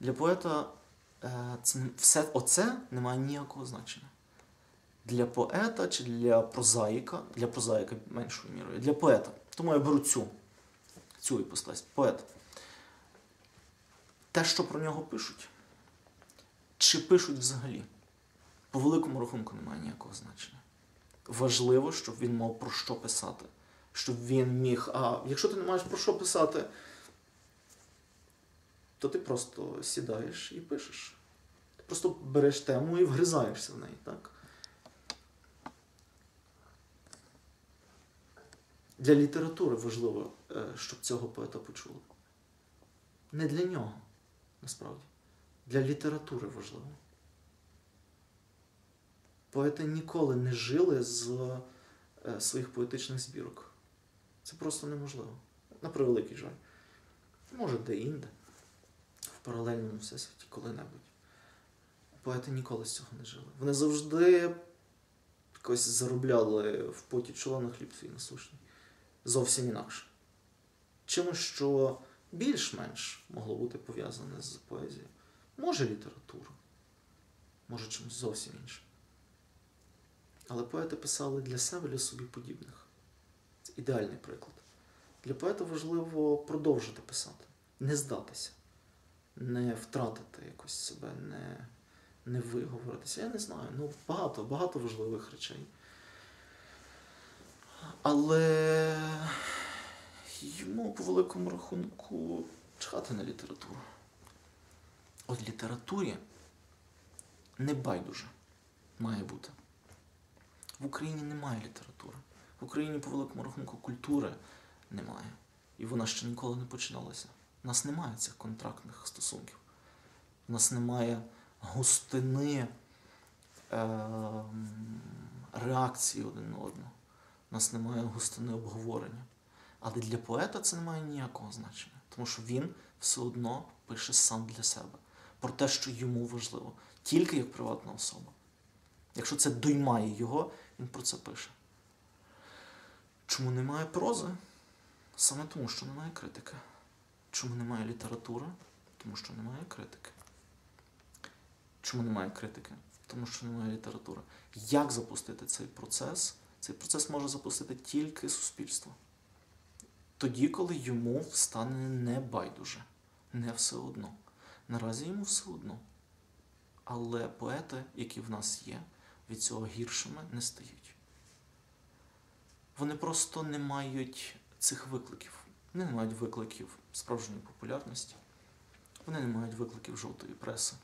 Для поета е, це, все оце не має ніякого значення. Для поета чи для прозаїка, для прозаїка меншою мірою, для поета. Тому я беру цю, цю іпостась, поет. Те, що про нього пишуть, чи пишуть взагалі, по великому рахунку немає ніякого значення. Важливо, щоб він мав про що писати. Щоб він міг. А якщо ти не маєш про що писати, то ти просто сідаєш і пишеш. Ти просто береш тему і вгризаєшся в неї, так? Для літератури важливо, е, щоб цього поета почули. Не для нього, насправді. Для літератури важливо. Поети ніколи не жили з е, своїх поетичних збірок. Це просто неможливо. На превеликий жаль. Може, де-інде, паралельному всесвіті коли-небудь. Поети ніколи з цього не жили. Вони завжди якось заробляли в поті чола на хліб свій насущний. Зовсім інакше. Чимось, що більш-менш могло бути пов'язане з поезією. Може література, може чимось зовсім іншим. Але поети писали для себе, для собі подібних. Це ідеальний приклад. Для поета важливо продовжити писати, не здатися, не втратити якось себе, не, не виговоритися. Я не знаю. Ну, багато, багато важливих речей. Але йому по великому рахунку чхати на літературу. От літературі не байдуже має бути. В Україні немає літератури. В Україні, по великому рахунку, культури немає. І вона ще ніколи не починалася. У нас немає цих контрактних стосунків. У нас немає густини е- реакції один на одного. У нас немає густини обговорення. Але для поета це не має ніякого значення, тому що він все одно пише сам для себе про те, що йому важливо, тільки як приватна особа. Якщо це доймає його, він про це пише. Чому немає прози? Саме тому, що немає критики. Чому немає літератури? Тому що немає критики. Чому немає критики? Тому що немає літератури. Як запустити цей процес? Цей процес може запустити тільки суспільство. Тоді, коли йому стане не байдуже, не все одно. Наразі йому все одно. Але поети, які в нас є, від цього гіршими не стають. Вони просто не мають цих викликів. Вони не мають викликів справжньої популярності, вони не мають викликів жовтої преси.